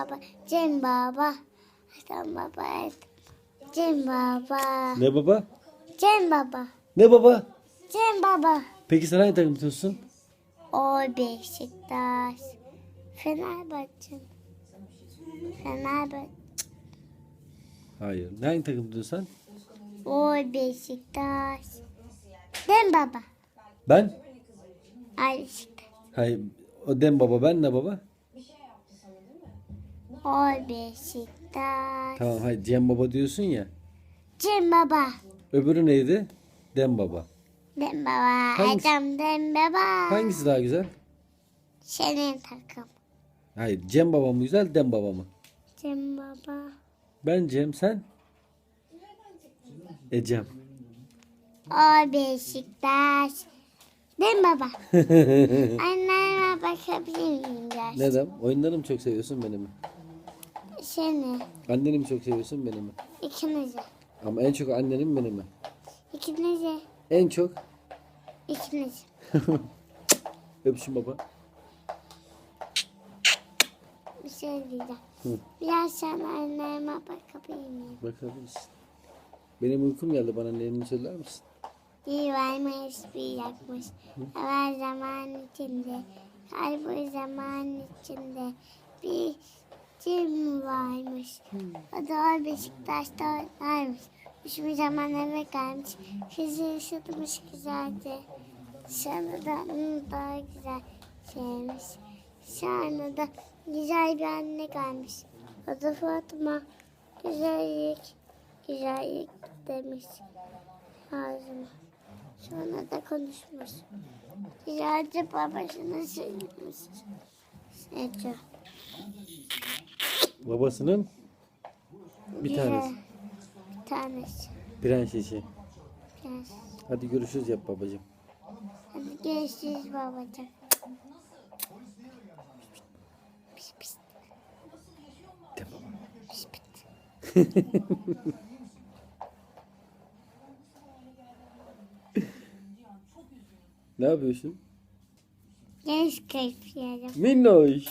baba. Cem baba. Cem baba. Cem baba. Ne baba? Cem baba. Ne baba? Cem baba. Peki sen hangi takım tutuyorsun? O Beşiktaş. Fenerbahçe. Fenerbahçe. Hayır. Ne hangi takım tutuyorsun sen? O Beşiktaş. Cem baba. Ben? Ay Beşiktaş. Hayır. O dem baba ben ne baba? O Beşiktaş. Tamam hayır Cem baba diyorsun ya. Cem baba. Öbürü neydi? Dem baba. Dem baba. Hangisi? Ecem dem baba. Hangisi daha güzel? Senin takım. Hayır Cem baba mı güzel Dem baba mı? Cem baba. Ben Cem sen? Ecem. O Beşiktaş. Dem baba. Anneme bakabilir miyim biraz? Neden? Oyunları mı çok seviyorsun beni mi? Seni. Anneni mi çok seviyorsun beni mi? İkinizi. Ama en çok anneni mi beni mi? İkinizi. En çok İkinizi. öpüşün baba. Bir şey diyeceğim. Hı. Biraz sonra anneme bakabilir miyim? Bakabilirsin. Benim uykum geldi bana neyini söyler misin? İyi varmış bir yakmış. Evvel zaman içinde. Kalbi zaman içinde. Bir cim varmış. O da o Beşiktaş'ta oynarmış. Üçüncü zaman eve gelmiş. Kızı ısıtmış güzelce. Sonra da daha güzel sevmiş. Sonra da güzel bir anne gelmiş. O da Fatma. Güzellik, güzellik demiş ağzıma. Sonra da konuşmuş. Güzelce babasını söylemiş. Ece. Babasının bir tanesi. Bir tanesi. Prensesi. Prens. Hadi görüşürüz yap babacığım. Hadi görüşürüz babacığım. Pis pis. Ne yapıyorsun? Genç yiyelim. Minnoş.